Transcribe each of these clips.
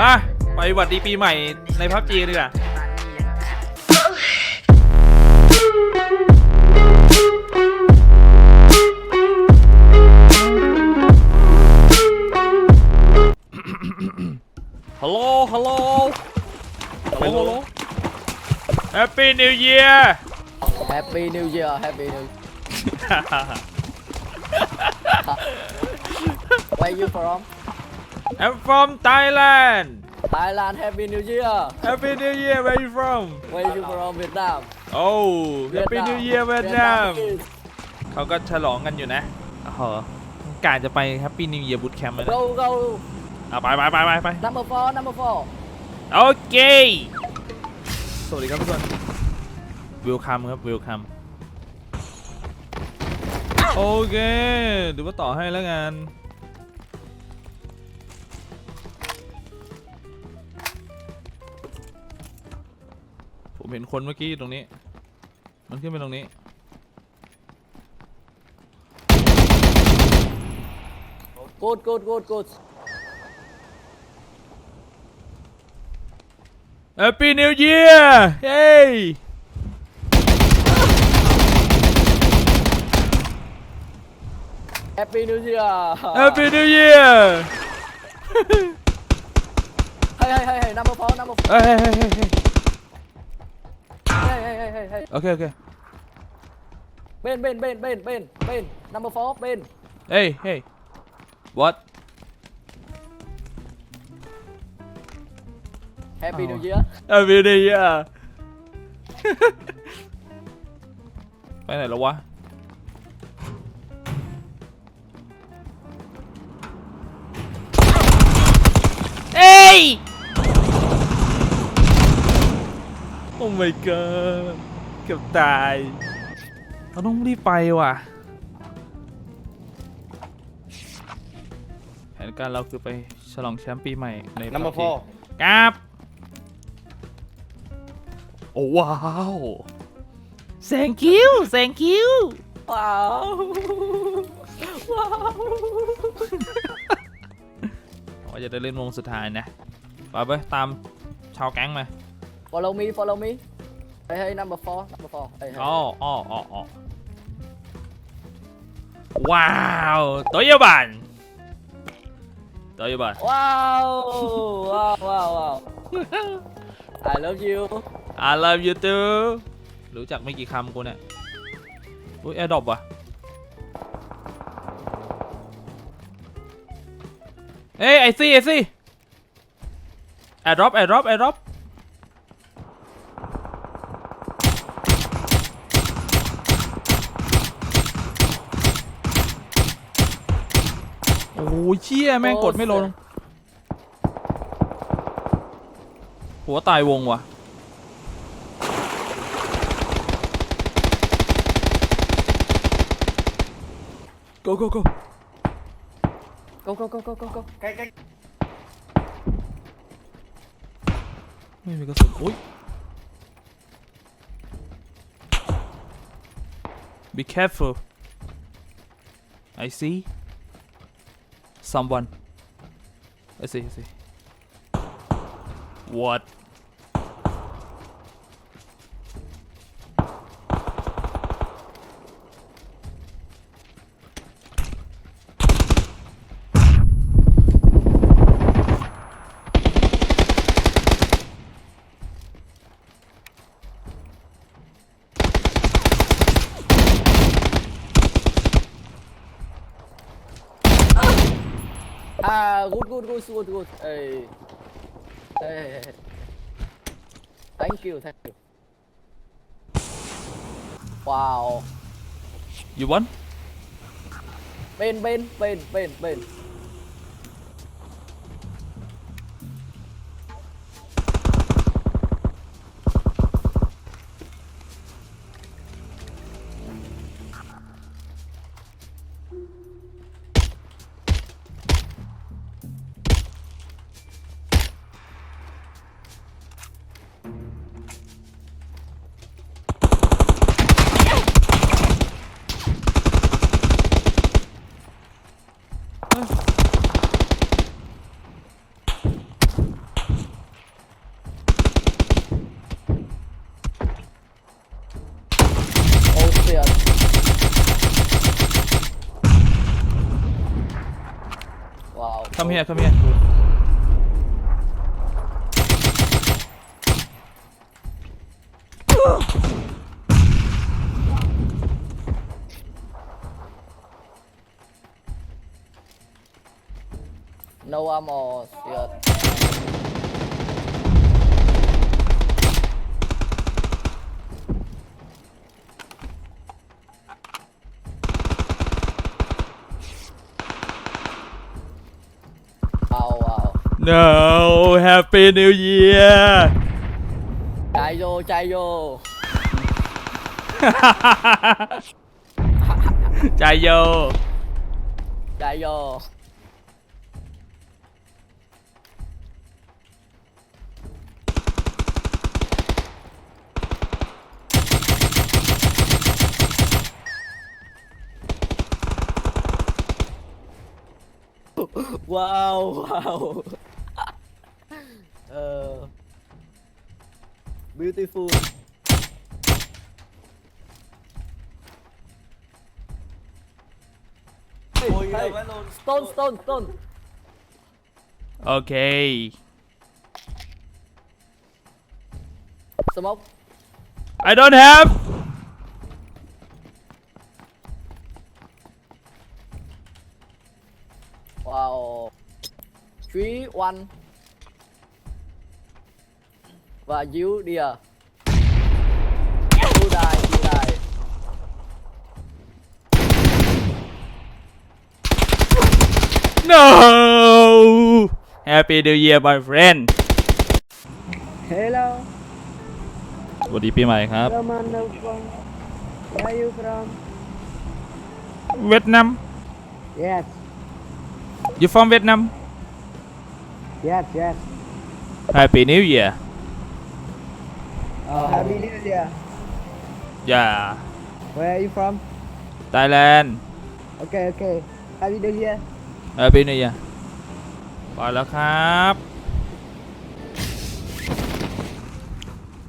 อะไปหวัดดีปีใหม่ในพับจีดีกว่าตอนนี้ยังฮัลโหลฮัลโหล ฮัลโหล ฮัลโหล Happy New Year Happy New Year Happy New Where you from I'm from Thailand Thailand Happy New Year Happy New Year Where you from Where you from Vietnam Oh Happy New Year Vietnam Vietnamese เขาก็ฉลองกันอยู่นะเหรอการจะไป Happy New Year Boot Camp แล้วนะ Go go เอาไปไปไปไปไป Number four Number four โอเค สวัสดีครับทุกคนวิลคัมครับวิลคัมโอเคเดี๋ยวว่าต่อให้แล้วกัน ผมเห็นคนเมื่อกี้ตรงนี้ มันขึ้นไปตรงนี้ Good good good good Happy New Year เฮ้ Happy New Year Happy New Year Hey hey hey hey Number four Number four เฮ้ยเฮ้ยเฮ้ยเฮ้ย Hey hey hey hey hey โอเคโอเค Ben Ben Ben Ben Ben Ben Number four Ben เฮ้ยเฮ้ย what Happy Oh. New Year Happy New Year ไปไหนแล้ววะเอ้ยโอ้ my god เกือบตาย เราต้องรีบไปว่ะ แผนการเราคือไปฉลองแชมป์ปีใหม่ใน Number PUBG four ครับ โอ้ว้าว thank you thank you Wow Wow ว่าจะได้เล่นวงสุดท้ายนะไปไปตามชาวแก๊งมา Follow me Follow me Hey hey Number four Number four Hey hey อ๋ออ๋ออ๋ออ๋อว้าวโตโยบันโตโยบัน Wow Wow Wow Wow I love you I love you too รู้จักไม่กี่คำกูเนี่ยอุ้ยแอร์ดรอปว่ะเอ้ยไอซี่ไอซี่แอร์ดรอปแอร์ดรอปแอร์ดรอป โอ้ยเชี่ยแม่งกดไม่ลง หัวตายวงว่ะ go go go Go go go go go go ใกล้ใกล้ไม่มีกระสุนอุ้ย be careful I see someone. I see I see. What good, good, good. Hey. Hey, hey, hey. Thank you, thank you. Wow. you want Ben, Ben, Ben, Ben, Ben. Come here come here No ammo. No happy new year Chạy vô, chạy vô. ใจโย Chạy vô. Wow, wow. uh, Beautiful. Stone, stone, stone. Okay. Smoke. I don't have. Wow. Three, one. Và you dear. You die, you die. no happy new year my friend Hello, สวัสดีปีใหม่ครับ from Andopong. Where are you from? เวียดนาม Yes, you from Vietnam yes, yes. happy new year Oh. Happy New Year. yeah Where are you from? Thailand Okay, okay. Happy New Year. happy new year ไปแล้วครับ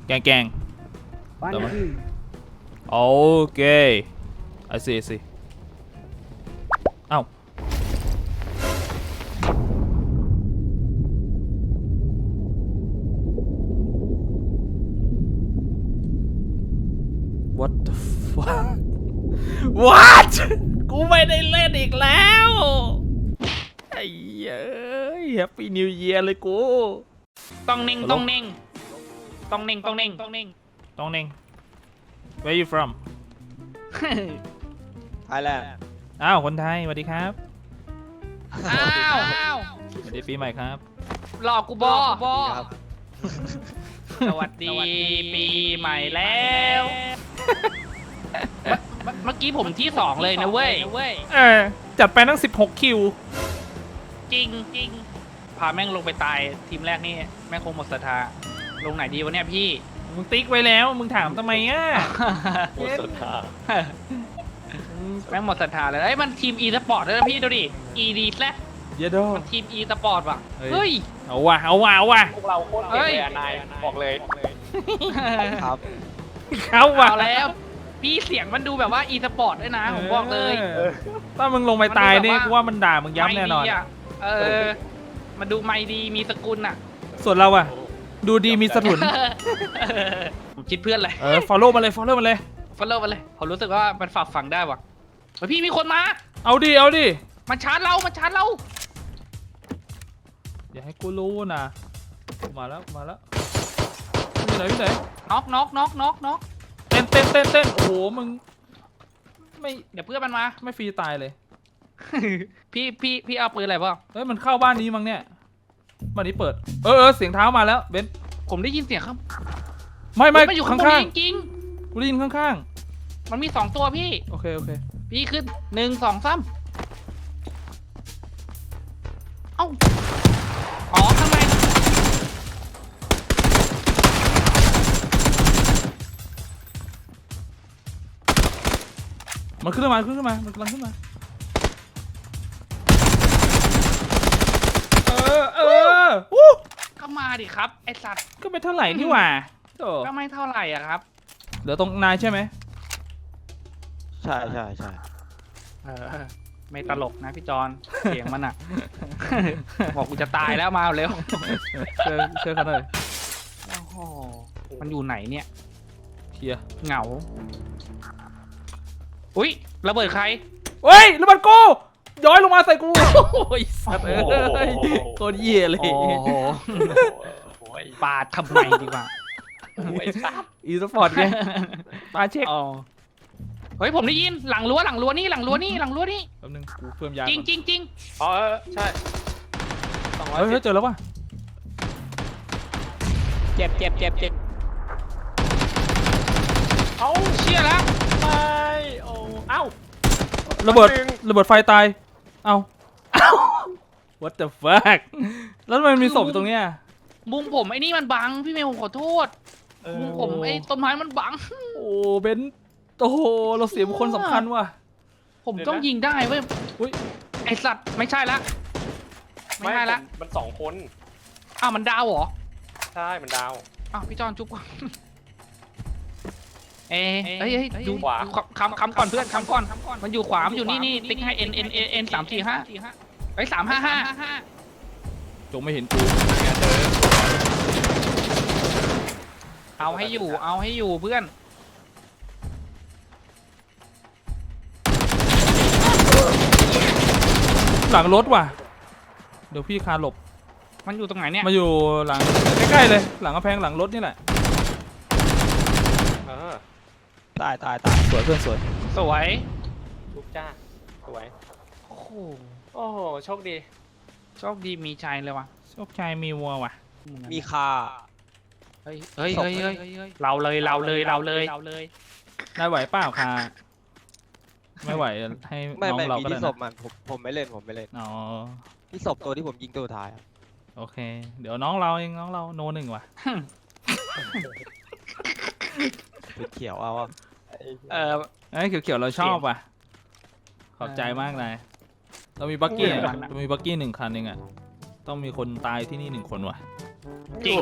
แกงแกง One Tama. team. โอเค I see I see ไม่ได้เล่นอีกแล้วไอ้เย้ย Happy New Year เลยกู ต้องนิ่ง Hello? ต้องนิ่งต้องนิ่งต้องนิ่งต้องนิ่งต้องเน่ง Where you from ไทยแลนด์อ้าวคนไทยสวัสดีครับอ้าวอ้าวสวัสดีปีใหม่ครับ หลอกกูบอบอครับสวัสดีปีใหม่แล้ว เมื่อเมื่อกี้ผมที่สองเลยนะเว้ยเออจัดไปตั้ง 16 คิว จริงจริงพาแม่งลงไปตายทีมแรกนี่แม่งคงหมดศรัทธาลงไหนดีวะเนี่ยพี่ มึงติ๊กไว้แล้ว มึงถามทำไมอะหมดศรัทธาแม่งหมดศรัทธาเลยเอ้ยมันทีมอีสปอร์ตด้วยนะพี่ดูดิอีดีแล้เยโด มันทีมอีสปอร์ตว่ะเฮ้ย เฮ้ย เอาว่ะ เอาว่ะ เอาว่ะ พวกเราโคตรเฮ้เก่งยเลยอะนายบอกเลย ครับเขาว่ะ เอาแล้ว พี่เสียงมันดูแบบว่าอีสปอร์ตด้วยนะผมบอกเลยออถ้ามึงลงไปตายนี่มันดูแบบว่ากูว่ามันด่ามึงยับแน่นอน ไม่ดีะเออ มันดูไม่ดีมีสกุลอะ ส่วนเราอะดูดีมีสถุน ผมคิดเพื่อนเลยเออ follow มาเลย follow มาเลย ฟอลโล่มาเลย ผมรู้สึกว่ามันฝากฝังได้ว่ะเฮ้ยพี่มีคนมา เอาดิ เอาดิ มันชาร์จเรา มันชาร์จเรา อย่าให้กูรู้นะ มาแล้ว มาแล้วอยู่ไหนอยู่ไหนน็อกน็อกน็อกน็อกน็อก เต้นเต้นเต้นเต้นโอ้โหมึง ไม่เดี๋ยวเพื่อนมันมา ไม่ฟรีตายเลย พี่พี่พี่เอาปืนอะไรเปล่าเฮ้ยมันเข้าบ้านนี้มั้งเนี่ยบ้านนี้เปิด เออเออเสียงเท้ามาแล้วเบนซ์ผมได้ยินเสียงครับไม่ไม่มันอยู่ข้าข้างงบนข้างจริงๆกูได้ยินข้างๆมันมีสองตัวพี่ ๆโอเคโอเคพี่ขึ้นหนึ่งสองสามเอ้า มันขึ้นมาขึ้นมา มันกำลังขึ้นมา เออ เออวู้ก็มาดิครับ ไอสัตว์ก็ไม่เท่าไหร่นี่หว่าโธ่ก็ไม่เท่าไหร่อะครับ เหลือตรงนายใช่ไหมใช่ใช่ใช่เออ ไม่ตลกนะพี่จอนเสียงมันอะ บอกกูจะตายแล้วมาเร็วช่วยช่วยเขาหน่อยโอ้โห มันอยู่ไหนเนี่ย เคลียร์เหงา อุ้ยระเบิดใครเฮ้ยระเบิดกูย้อยลงมาใส่กูโอ้ยสัตว์เอ้ยโคตรเหี้ยเลยโอ้โหโอ้ยปาดทำไมดีกว่าโอ้ยสัตว์อีสปอร์ตไงมาเช็คอ๋อเฮ้ยผมได้ยินหลังรั้วหลังรั้วนี่หลังรั้วนี่หลังรั้วนี่แป๊บนึงกูเพิ่มยาจริงก่อนจริงจริงอ๋อเออใช่สองร้อยเฮ้ยสิเฮ้บยเจอแล้วว่ะเจ็บเจ็บเจ็บเจ็บเอ้าเชื่อแล้วไม่โอ้ เอ้าระเบิดหนึ่งระเบิดไฟตายเอ้า what the fuck แล้วทำไมมันมีศพอยู่ตรงเนี้ยมุมผมไอ้นี่มันบังพี่เมย์ผมขอโทษเออมุมผมไอ้ต้นไม้มันบัง โอ้เบนซ์โอ้โหเราเสียบุคคลสำคัญว่ะ ผมต้องยิงได้เว้ยอุ๊ย ไอสัตว์ไม่ใช่ละไม่ใช่ละมันสองคน อ้าวมันดาวเหรอใช่ มันดาว อ้าวพี่จอนจุ๊บก่อน เอ้ยเอ้ยเอ้ยดูขวาคำคำก่อนเพื่อนคำก่อน มันอยู่ขวา มันอยู่นี่นี่ติ๊กให้ n n n n สามสี่ห้าไอ้สามห้าห้าจงไม่เห็นกูเอาให้อยู่ เอาให้อยู่เพื่อน หลังรถว่ะ เดี๋ยวพี่คาหลบ มันอยู่ตรงไหนเนี่ย มาอยู่หลังใกล้ๆเลย หลังกระแพงหลังรถนี่แหละ เออ ตายตายตายสวยเพื่อนสวยสวยลูกจ้า สวย โอ้โหโอ้โห โชคดี โชคดีมีชัยเลยว่ะโชคชัยมีวัวว่ะมีคาเฮ้ยเฮ้ยเฮ้ยเฮ้ยเราเลยเราเลยเราเลยเราเลยนายไหวเปล่าคาไม่ไหวให้ไม่น้องไม่เรามีก็ได้ที่ศนะพมันผมผมไม่เล่นผมไม่เล่นอ๋อที่ศพตัวที่ผมยิงตัวสุดท้ายอะโอเค เดี๋ยวน้องเราเองน้องเราโนหนึ่งว่ะชุดเขียวเอาอะ เออไอ้ยเขียวๆเราชอบว่ะ ขอบใจมากนายเรามีบักกี้โอ้ยอะเรามีบักกี้หนึ่งคันเองอะต้องมีคนตายที่นี่หนึ่งคนว่ะจริง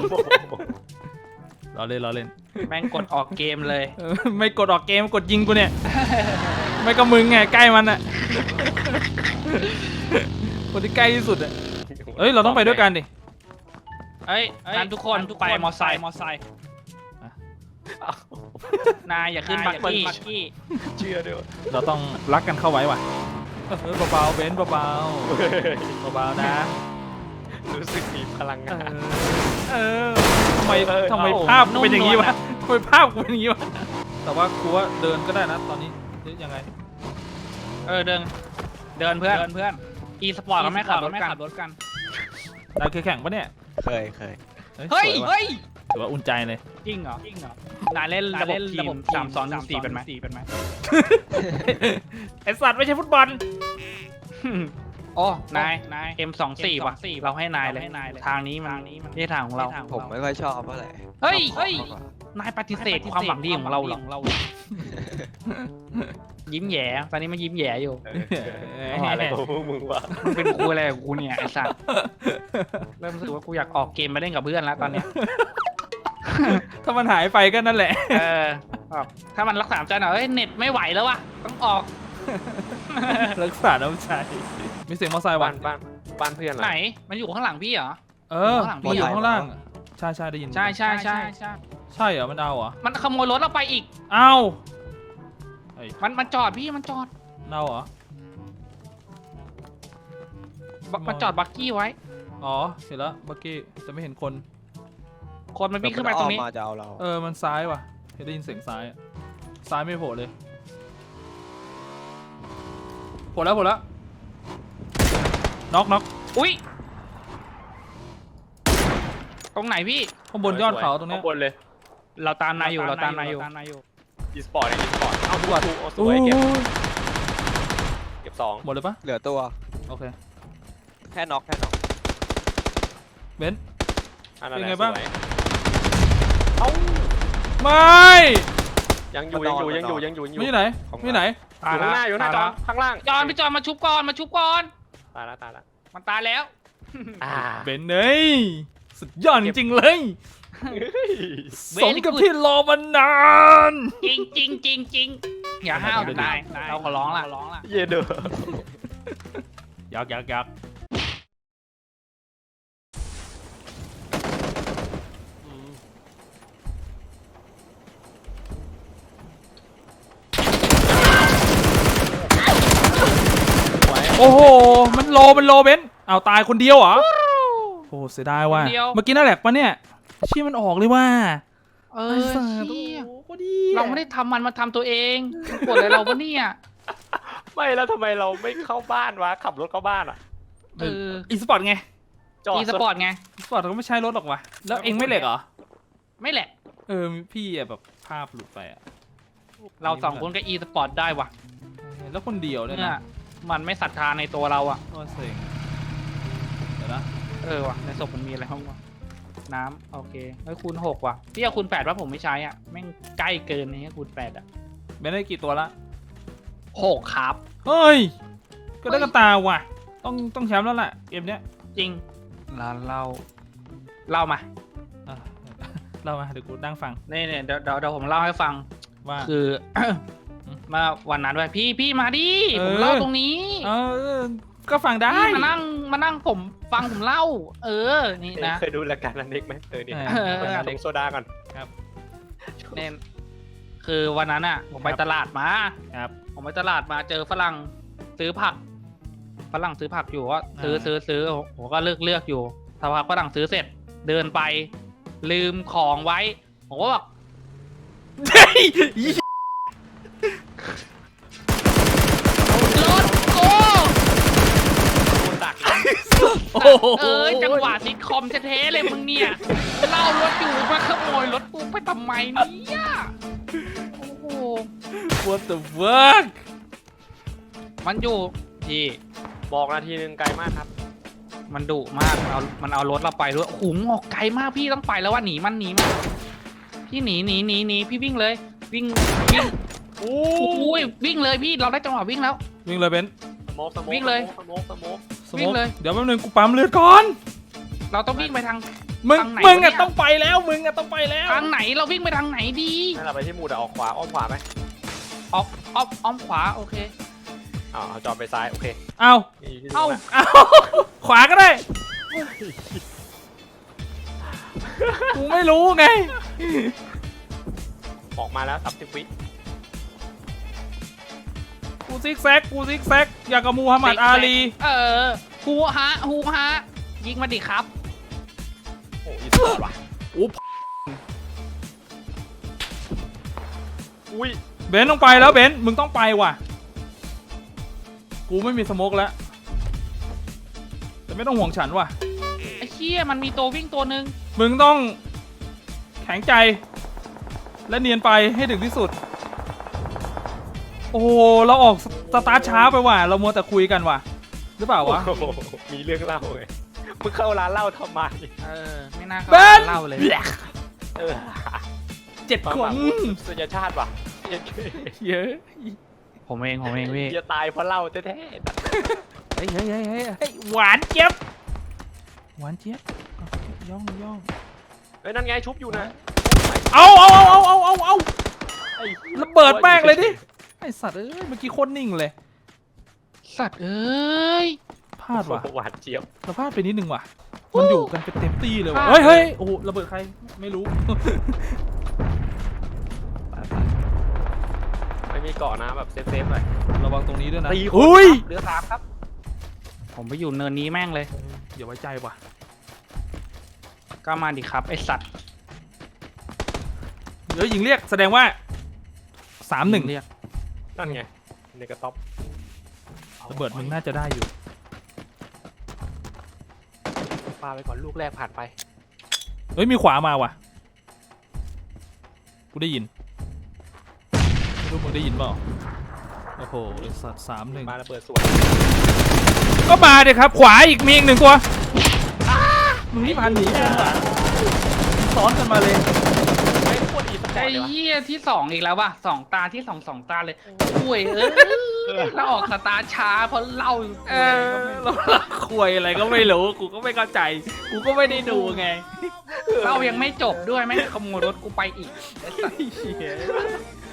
เราเล่นเราเล่น แม่งกดออกเกมเลย เออไม่กดออกเกมกดยิงกูเนี่ย ไม่ก็มึงไงใกล้มันอะคนที่ใกล้ที่สุดอะเอ้ยเราต้องไปด้วยกันดิ เอ้ยนั่นทุกคนไปมอไซค์มอไซค์ นายอย่าขึ้นบักกี้ เชื่อด้วยเราต้องรักกันเข้าไว้ว่ะเออเบาๆเบนซ์เบาๆเบาๆนะรู้สึกมีพลังเองานอเออทำไมเออทำไมเอา ภาพกูเป็นอย่างนี้วะทำไมภาพกูเป็นอย่างนี้วะแต่ว่ากูว่าเดินก็ได้นะตอนนี้หรือยังไง เออเดิน เดินเพื่อนเดินเพื่อน อีสปอร์ตก็ไม่ขับรถกันรถกันนายเคยแข่งปะเนี่ยเคยเคยเฮ้ยเฮ้ยสวยว่ะถือเฮ้ย ว่าอุ่นใจเลย จริงเหรอจริงเหรอนายเล่นระบบทีมสามสองสี่เป็นไหมเป็นไหมไอสัตว์ไม่ใช่ฟุตบอลโอ้นายนาย M สองสี่ว่ะเราให้นายเลยทางนี้มันไม่ใช่ทางของเราผมไม่ค่อยชอบเท่าไหร่เฮ้ยเฮ้ยชอบมากกว่านายปฏิเสธความหวังดีของเราเหรอยิ้มแย่ตอนนี้มันยิ้มแย่อยู่เอออะไรของพวกมึงวะมึงเป็นกูอะไรกับกูเนี่ยไอ้สัตว์เริ่มรู้สึกว่ากูอยากออกเกมมาเล่นกับเพื่อนแล้วตอนเนี้ย ถ้ามันหายไปก็นั่นแหละ เออแบบถ้ามันรักษาใจหน่อยเอ้ยเน็ตไม่ไหวแล้ววะต้องออก รักษาน้ำใจ มีเสียงมอเตอร์ไซค์ว่ะบ้านบ้านบ้านเพื่อนเหรอไหน มันอยู่ข้างหลังพี่เหรอ เออข้างหลังพี่มันอยู่ข้างล่างอะใช่ใช่ได้ยินใช่ใช่ใช่ใช่ใช่เหรอมันเอาเหรอมันขโมยรถเราไปอีก เอ้ามันมันจอดพี่มันจอดเอาเหรอ บักมันจอดบักกี้ไว้ อ๋อเห็นแล้วเมื่อกี้จะไม่เห็นคน คนมันวิ่งขึ้นมาตรงนี้ เดี๋ยวมัอ้อมมาจะเอาเราเออมันซ้ายว่ะเห็นได้ยินเสียงซ้ายอะซ้ายไม่โผล่เลยโผล่แล้วโผล่แล้วน็อกน็อกอุ้ย ตรงไหนพี่ ข้างบนยอดเขาตรงเนี้ยข้างบนเลยเราตามนายอยู่ เราตามนายอยู่ อีสปอร์ตอีสปอร์ตเอาทุกทุกเอาสโอ้วยยเก็บเก็บสองหมดเลยปะเหลือตัวโอเคแค่น็อกแค่น็อกเบนซ์อันนั้นเป็นแหไงละบ้างสวย เอ้าไม่ยังอยู่ยังอยู่ยังอยู่ยังอยู่ยังอยู่ไม่อยู่ไหนไม่อยู่ไหนอยู่ข้างหน้าอยู่ข้างหน้าจอข้างล่างจอนพี่จอนมาชุบก่อนมาชุบก่อน ตายแล้วตายแล้วมันตายแล้ว อ่าเบนซ์เอ้ยสุดยอดจริงๆเลยเบสนมซ์กับที่รอมานาน จริงจริงจริงจริงอย่าห้าวเดี๋ยวนายเราขอร้องล่ะร้องล่ะเย่เด้อยักยักยัก โอ้โห มันโล มันโลเบนเอาตายคนเดียวเหรอ โอ้เสียดายว่ะ คนเดียว เมื่อกี้น่าแหลกปะเนี่ยเชี่ยมันออกเลยว่าเอไอ้อสัตว์เหี้ยโอ้โหดีเราไม่ได้ทำมันมาทำตัวเองมันกดอะไรเราปะเนี่ยไม่แล้วทำไมเราไม่เข้าบ้านวะ ขับรถเข้าบ้านอะ เอออีสปอร์ตไง จอดอีสปอร์ตไง อีสปอร์ตก็ไม่ใช่รถหรอกวะแล้วเองไม่เหล็กเหรอ ไม่แหละ เออ พี่อะแบบภาพหลุดไปอะเราสองคนก็อีสปอร์ตได้ว่ะเออแล้วคนเดียวด้วยเนี่ยนะ มันไม่ศรัทธาในตัวเราอะก็เซ็งเดี๋ยวนะเออว่ะในศพมันมีอะไรบ้างวะน้ำโอเคเฮ้ยคูณหกว่ะพี่เอาคูณแปดว่าผมไม่ใช้อะแม่งใกล้เกินนี่คูณแปดอะไม่ได้กี่ตัวละหกครับ เฮ้ย ก็ได้กระตาว่ะ ต้องต้องแชมป์แล้วล่ะเกมเนี้ยจริงร้านเราเล่ามาอะเล่ามาเดี๋ยวกูนั่งฟัง นี่เนี่ยเดี๋ยวเดี๋ยวเดี๋ยวผมเล่าให้ฟังว่า คือ มาวันนั้นด้วยพี่พี่มาดิเออ ผมเล่าตรงนี้เออ ก็ฟังได้ พี่มานั่งมานั่งผมฟังผมเล่า เออนี่นะ เคยดูรายการนันเด็กไหมเออเนี่ยเออเออลงโซดาก่อน เนี่ยคือวันนั้นอะ ผมไปครับตลาดมาครับ ผมไปตลาดมาเจอฝรั่งซื้อผัก ฝรั่งซื้อผักอยู่ก็ซื้ออ่าซื้อซื้อผมก็เลือกเลือกอยู่สักพักฝรั่งซื้อเสร็จ เดินไป ลืมของไว้ ผมก็บอก เฮ้ย รถโอ้ ดัก โอ้โห เอ้ยจังหวะซิทคอมเท่ๆเลยมึงเนี่ยเล่ารถอยู่มาขโมยรถกูไปทำไมเนี่ยโอ้โห what the fuck มันอยู่พี่ บอกนาทีนึงไกลมากครับ มันดุมากมันเอามันเอารถเราไปด้วยหูงอกไกลมากพี่ต้องไปแล้วว่าหนีมันหนีมันพี่หนีหนีหนีหนีพี่วิ่งเลย วิ่งวิ่งโอ้อุ้ยวิ่งเลยพี่เราได้จังหวะวิ่งแล้ว วิ่งเลยเบนสโมกสโมกวิ่งเลย สโมกสโมกสโมวิ่งกเลย เดี๋ยวแป๊บนึงกูปั๊มเลือดก่อน เราต้องวิ่งไปทาง มึง ทางไหนมึงวะเนี่อะยต้องไปแล้ว มึงอะต้องไปแล้ว ทางไหนเราวิ่งไปทางไหนดีนั่นเราไปที่หมูดอะออกขวาอ้อมขวาไหมออกอ้อมอ้อมขวาโอเคอ้าวเอาจอดไปซ้ายโอเคเอานี่ที่เอ้า ดูนะเอา ขวาก็ได้ กูไม่รู้ไง ออกมาแล้วสามสิบวิกูซิกแซก กูซิกแซก อยากกับมูฮัมหมัดอาลี เออฮูฮะฮูฮะยิงมาดิครับ โอ้อีสปอร์ตว่ะโอ้อุ้ยเบนซ์ต้องไปแล้วเบนซ์มึงต้องไปว่ะ กูไม่มีสโมกแล้ว แต่ไม่ต้องห่วงฉันว่ะ ไอ้เชี่ยมันมีตัววิ่งตัวหนึ่งมึงต้องแข็งใจ และเนียนไปให้ถึงที่สุด โอ้โหเราออกส สตาร์ทช้าไปว่ะเรามัวแต่คุยกันว่ะ หรือเปล่าวะโอ้โหมีเรื่องเล่าไงมึงเข้าร้านเหล้าทำไมเออไม่น่าเบเข้านเล่าเลยเออเจ็ดมาคหนวังสุญญชาติว่ะเหี้ยเยอะผมเองผมเองพี่จะตายเพราะเหล้าแท้เฮ้ยเฮ้ยเฮ้ยเฮ้ยเฮ้ยหวานเจี๊ยบหวานเจี๊ยบเอาย่องย่องๆเฮ้ยนั่นไงชุบอยู่นะเอาเอาเอาเอาเอาเอาไอ้ระเบิดแม่งเลยดิไอสัตว์เอ้ยเมื่อกี้โคตรนิ่งเลยสัตว์เอ้ยพลาดว่ะหวานเจี๊ยบเราพลาดไปนิดนึงว่ะมันอยู่กันเป็นเต็มตีเลยว่ะพลาดเฮ้ยเฮ้ยโอ้โหระเบิดใครไม่รู้ไม่มีเกาะนะแบบเซฟๆหน่อยระวังตรงนี้ด้วยนะตีคนอุ้ยเหลือสามครับ ผมไปอยู่เนินนี้แม่งเลยอย่าไว้ใจว่ะก็มาดิครับไอสัตว์เดี๋ยวยิงเรียกแสดงว่าสามหนึ่งเรียก นั่นไงในกระต๊อบระเบิดมึงน่าจะได้อยู่ปาไปก่อนลูกแรกผ่านไป เฮ้ยมีขวามาว่ะ กูได้ยินไม่รู้มึงได้ยินเปล่า โอ้โหไอ้สัตว์สามหนึ่งมาระเบิดสวนก็มาเดี๋ยครับ ขวาอีกมีอีกหนึ่งตัวอ้ามึงนี่พันหนีกันว่ะซ้อนกันมาเลยไอ้พวกอีสปอไอ้ร์ตเลยวะเหี้ยที่สองอีกแล้วว่ะสองตาที่สองสองตาเลยป่วยเอ้ยเราออกสตาร์ทช้าเพราะเล่าเออเราคุยอะไรก็ไม่รู้ กูก็ไม่เข้าใจ กูก็ไม่ได้ดูไงเล่ายังไม่จบด้วยแม่งขโมยรถกูไปอีกไอ้สัตว์เหี้ย